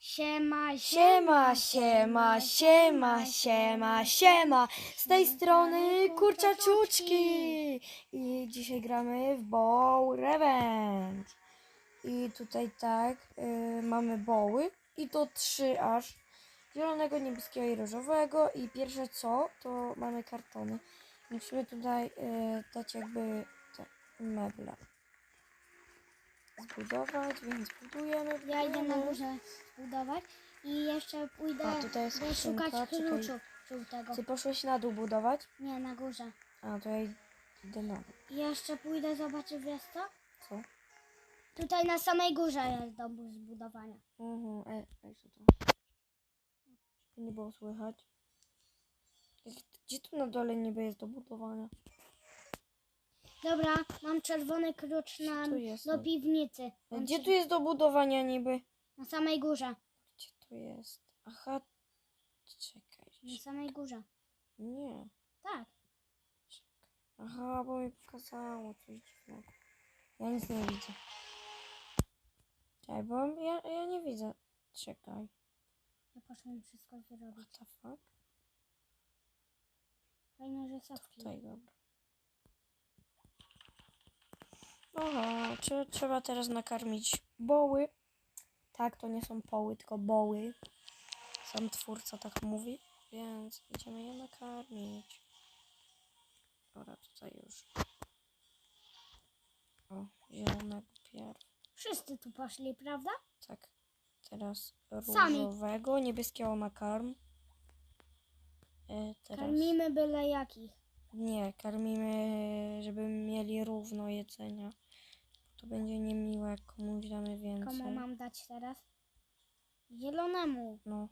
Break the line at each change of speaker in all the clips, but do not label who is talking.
Siema,
Siema, siema, siema, siema, siema. Z tej strony kurczaczuczki. I dzisiaj gramy w Bow Revenge. I tutaj tak, y, mamy boły. I to trzy aż. Zielonego, niebieskiego i różowego. I pierwsze co, to mamy kartony. Musimy tutaj y, dać jakby te meble. Zbudować, więc budujemy.
Ja idę na górze zbudować i jeszcze pójdę
A, tutaj jest skrzynka,
szukać
czekaj.
kluczów żółtego.
Ty poszłeś na dół budować?
Nie, na górze.
A, to ja idę na dół.
I jeszcze pójdę zobaczyć wiesz co?
Co?
Tutaj na samej górze jest dom do zbudowania.
Mhm, ej, ej, co to? Nie było słychać. Gdzie tu na dole niby jest do budowania?
Dobra, mam czerwony klucz na,
tu jest?
do piwnicy. Mam
Gdzie tu jest do budowania niby?
Na samej górze.
Gdzie tu jest? Aha, czekaj.
Na samej górze.
Nie.
Tak.
Aha, bo mi pokazało coś dziwnego. Ja nic nie widzę. Czekaj, bo ja, ja nie widzę. Czekaj.
Ja poszłam wszystko zrobić.
What the fuck?
Fajne rysowki.
Tutaj, dobra. Aha, czy trzeba teraz nakarmić boły? Tak, to nie są poły, tylko boły. Sam twórca tak mówi, więc idziemy je nakarmić. Dobra, tutaj już. O, zielonego pierw.
Wszyscy tu poszli, prawda?
Tak, teraz
Sami.
różowego, niebieskiego nakarm. E, teraz...
Karmimy byle jakich.
Nie, karmimy, żeby mieli równo jedzenia. To będzie niemiłe, jak komuś damy więcej.
Komu mam dać teraz? Zielonemu.
No.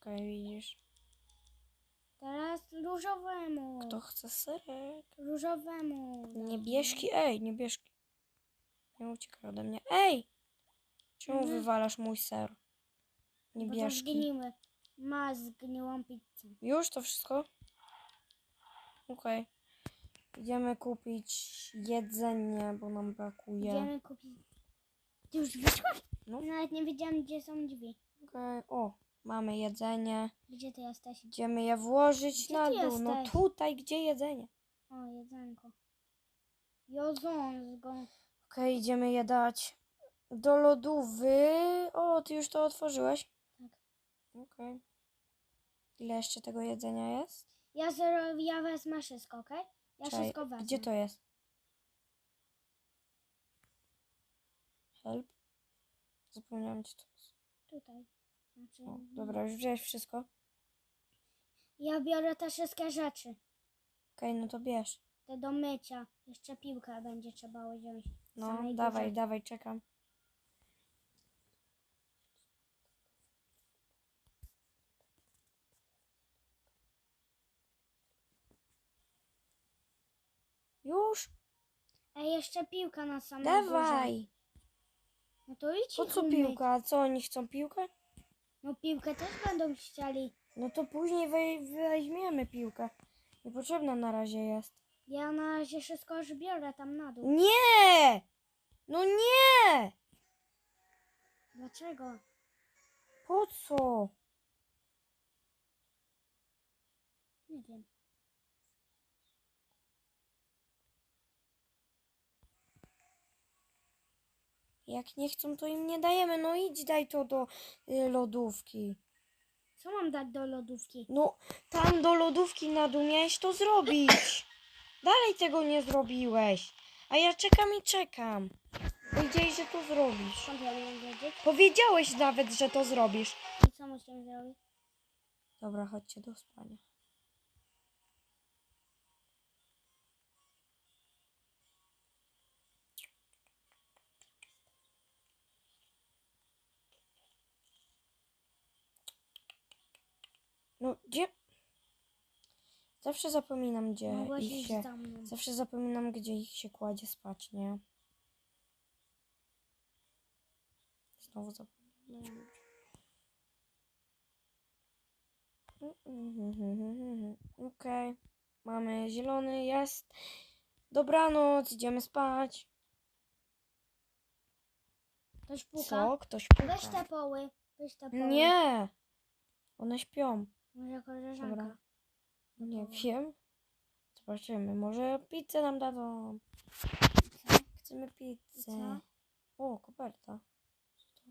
Okej, widzisz.
Teraz różowemu.
Kto chce serek?
Różowemu.
Niebieski, ej, niebieski. Nie uciekaj ode mnie. Ej! Czemu
Mhm.
wywalasz mój ser?
Bo to
Niebieski.
zgniły. Ma zgniłą pizzę.
Już to wszystko? Okej. Idziemy kupić jedzenie, bo nam brakuje.
Idziemy kupić. Ty już wyszłaś?
No.
Nawet nie wiedziałam, gdzie są drzwi.
Okej, o, mamy jedzenie.
Gdzie ty jesteś?
Idziemy je włożyć
Gdzie
na
ty
dół. No
jesteś?
tutaj, gdzie jedzenie.
O, jedzonko. Jozązgo.
Okej, idziemy je dać do lodówy. O, ty już to otworzyłeś?
Tak.
Okej. Ile jeszcze tego jedzenia jest?
Ja, zero, ja wezmę wszystko, okej? Ja
Czekaj,
wszystko wezmę.
Gdzie to jest? Help? Zapomniałam gdzie to jest.
Tutaj. Znaczy,
O, dobra, już wziąłeś wszystko?
Ja biorę te wszystkie rzeczy.
Okej, no to bierz.
Te do mycia. Jeszcze piłkę będzie trzeba wziąć.
No,
Samej
dawaj,
górze.
dawaj, czekam. Już?
Ej, jeszcze piłka na samej górze.
Dawaj!
No to idź
Po
ich
co
umyć.
piłka? A co, oni chcą piłkę?
No piłkę też będą chcieli.
No to później wej- weźmiemy piłkę. Niepotrzebna na razie jest.
Ja na razie wszystko już biorę tam na dół.
Nie! No nie!
Dlaczego?
Po co?
Nie wiem.
Jak nie chcą, to im nie dajemy. No idź, daj to do y, lodówki.
Co mam dać do lodówki?
No, tam do lodówki na dół miałeś to zrobić. Dalej tego nie zrobiłeś. A ja czekam i czekam. Powiedziałeś, że to zrobisz.
Skąd ja mam wiedzieć?
Powiedziałeś nawet, że to zrobisz.
I co musimy zrobić?
Dobra, chodźcie do spania. No, gdzie? Zawsze zapominam, gdzie
Mogłaś
ich
iść
się...
za mną.
Zawsze zapominam, gdzie ich się kładzie spać, nie? Znowu zapominam. Okej. Mamy zielony, jest. Dobranoc, idziemy spać.
Ktoś puka.
Co? Ktoś
Weź
puka.
te poły. Weź te poły.
Nie! One śpią.
Może koleżanka.
Dobra. Nie wiem. Zobaczymy. Może pizzę nam dadzą. Chcemy pizzę. O, koperta. Co to?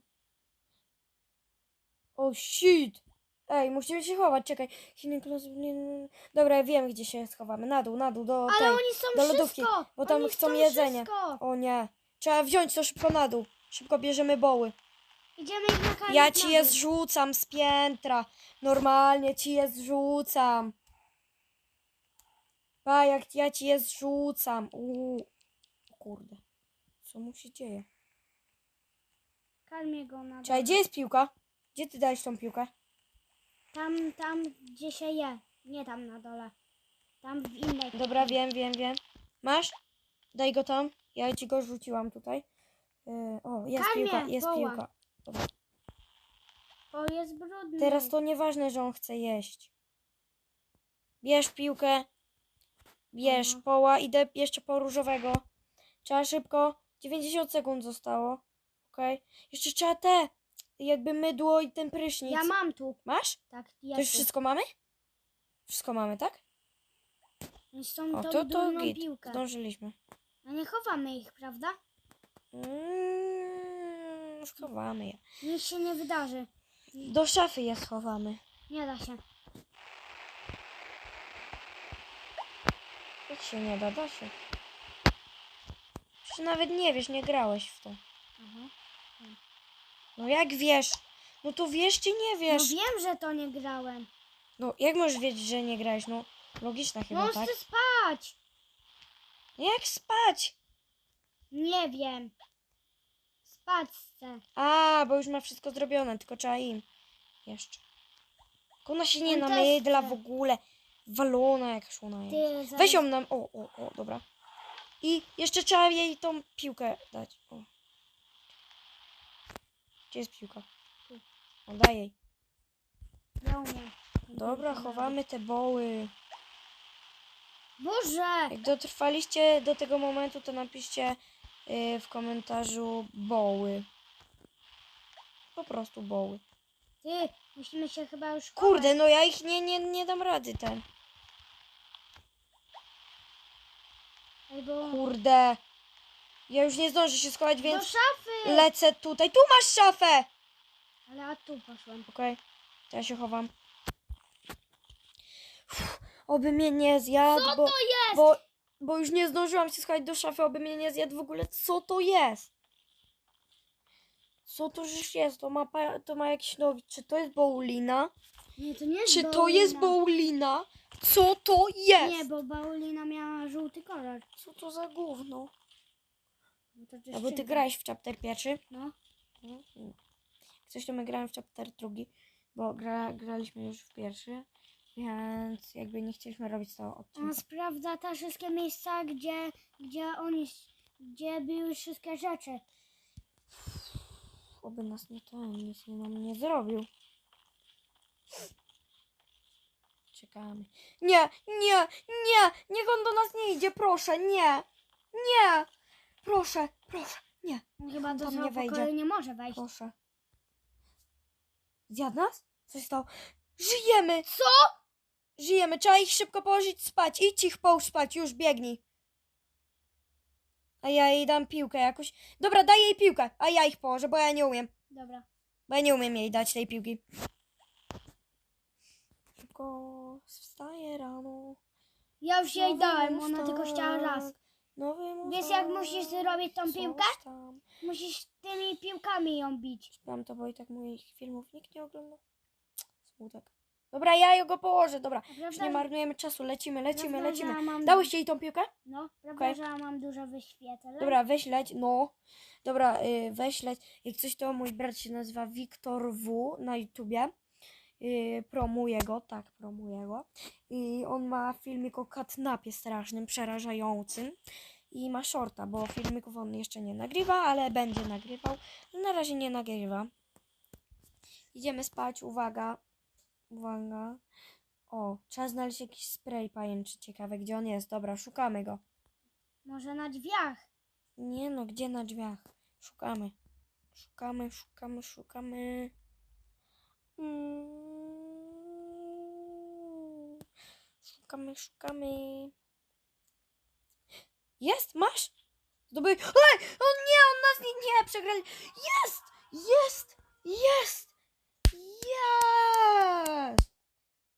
O, shit! Ej, musimy się chować, czekaj. Nie, nie. Dobra, ja wiem, gdzie się schowamy. Na dół, na dół, do
Ale
tej.
oni są
do lodówki,
wszystko.
bo tam
oni
chcą
chcą
jedzenie.
Wszystko.
O nie. Trzeba wziąć to szybko na dół. Szybko bierzemy boły.
Idziemy ich nakarmić
Ja ci je zrzucam z piętra. Normalnie ci je zrzucam. Pa, jak ja ci je zrzucam. Uuu. Kurde. Co mu się dzieje?
Karmię go na
Czekaj, gdzie jest piłka? Gdzie ty dałeś tą piłkę?
Tam, tam, gdzie się je. Nie tam na dole. Tam w innej.
Dobra, wiem, wiem, wiem. Masz? Daj go tam. Ja ci go rzuciłam tutaj. Yy, o, jest
Karmię,
piłka, jest
woła.
piłka.
O, jest brudny.
Teraz to nieważne, że on chce jeść. Bierz piłkę. Bierz
Aha.
poła. Idę jeszcze po różowego. Trzeba szybko. 90 sekund zostało. Okej. Jeszcze trzeba te. Jakby mydło i ten prysznic.
Ja mam tu.
Masz?
Tak,
To już
tu.
wszystko mamy? Wszystko mamy, tak?
Tą,
O, to, to git. Zdążyliśmy.
A nie chowamy ich, prawda?
Mm, schowamy je.
Nic się nie wydarzy.
Do szafy je schowamy.
Nie da się.
Jak się nie da, da się. Przecież nawet nie wiesz, nie grałeś w to.
Aha.
No jak wiesz? No to wiesz czy nie
No
wiesz?
wiem, że to nie grałem.
No jak możesz wiedzieć, że nie grałeś? No logiczna
No
chyba,
on
tak?
chce spać.
Jak spać?
Nie wiem. Spać chce.
A, bo już ma wszystko zrobione, tylko trzeba im. Jeszcze. Tylko Ona się nie
też
namydla w ogóle. Walona jakaś ona jest. Weź ją nam. O, o, o, dobra. I jeszcze trzeba jej tą piłkę dać. O. Gdzie jest piłka? Tu. O, daj jej.
Ja umiem.
Dobra, chowamy te boły.
Boże!
Jak dotrwaliście do tego momentu, to napiszcie w komentarzu boły. Po prostu boły.
Ty, musimy się chyba już
Kurde, no ja ich nie, nie, nie dam rady ten.
Albo
Kurde. Ja już nie zdążę się schować,
do
więc
szafy!
lecę tutaj. Tu masz szafę!
Ale a tu poszłem.
Okej, to ja się chowam. Uff, oby mnie nie zjadł,
Co
bo,
to jest?
bo, bo już nie zdążyłam się schować do szafy, oby mnie nie zjadł w ogóle. Co to jest? Co to już jest? To ma, to ma jakieś nogi. Czy to jest Baulina?
Nie, to nie jest
Czy to jest
Baulina.
Co to jest?
Nie, bo Baulina miała żółty kolor.
Co to za gówno?
No to
A bo ty grałeś w chapter pierwszy?
No.
Coś to my grałem w chapter drugi, bo gra, graliśmy już w pierwszy, więc jakby nie chcieliśmy robić tego
On
odcinka.
sprawdza te wszystkie miejsca, gdzie, gdzie oni, gdzie były wszystkie rzeczy.
Oby nas nie ten, nic nie nam nie zrobił. Czekamy. Nie, nie, nie! Niech on do nas nie idzie, proszę, nie! Nie! Proszę, proszę, nie,
chyba do
tam
tego
nie wejdzie.
nie może wejść.
proszę. Zjadł nas? Coś stało? Żyjemy!
Co?
Żyjemy, trzeba ich szybko położyć spać. Idź ich połóż spać, już biegnij. A ja jej dam piłkę jakoś. Dobra, daj jej piłkę, a ja ich położę, bo ja nie umiem.
Dobra.
Bo ja nie umiem jej dać tej piłki. Szybko wstaje rano.
Ja już jej
Nowy
dałem, ona tylko chciała raz.
Nowy
Wiesz jak musisz zrobić tą piłkę?
tam.
Musisz tymi piłkami ją bić.
Śpiewam to, bo i tak moich filmów nikt nie ogląda. Smutek. Dobra, ja go położę, dobra. Już nie marnujemy czasu, lecimy, lecimy, lecimy.
mam,
Dałeś jej tą piłkę?
No, prawda,
Okej.
że ja mam dużo wyświetleń?
Dobra, weź leć, no. Dobra, y, weź leć. Jak coś to mój brat się nazywa Wiktor W na YouTubie. Y, promuję go, tak, promuję go. I on ma filmik o katnapie strasznym, przerażającym. I ma shorta, bo filmików on jeszcze nie nagrywa, ale będzie nagrywał. Na razie nie nagrywa. Idziemy spać, uwaga. Uwaga. O, trzeba znaleźć jakiś spray pajęczy ciekawe, gdzie on jest. Dobra, szukamy go.
Może na drzwiach.
Nie no, gdzie na drzwiach? Szukamy. Szukamy, szukamy, szukamy. Mm. Szukamy, szukamy. Jest, masz? Zdobył. Ej! O nie, on nas nie, nie, przegrali. Jest! Jest! Jest!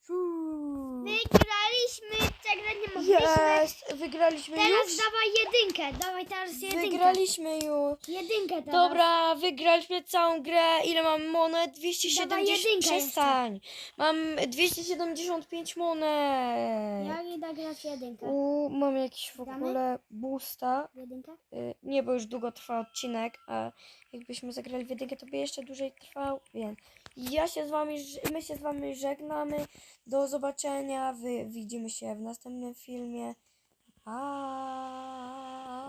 Fuu.
Wygraliśmy, przegrać nie mogliśmy.
Jest! Wygraliśmy
Teraz
już?
dawaj jedynkę, dawaj teraz jedynkę.
Wygraliśmy już.
Jedynkę teraz.
Dobra, wygraliśmy całą grę. Ile mam monet? 270.
Dawaj jedynkę
Przestań. Mam 275 monet.
Ja idę grać jedynkę.
U, mam jakiś w
Gramy?
ogóle boosta.
Jedynkę?
Y, Nie, bo już długo trwa odcinek, a jakbyśmy zagrali w jedynkę, to by jeszcze dłużej trwał, więc ja się z wami, my się z wami żegnamy. Do zobaczenia. Wy, widzimy się w następnym filmie. Pa!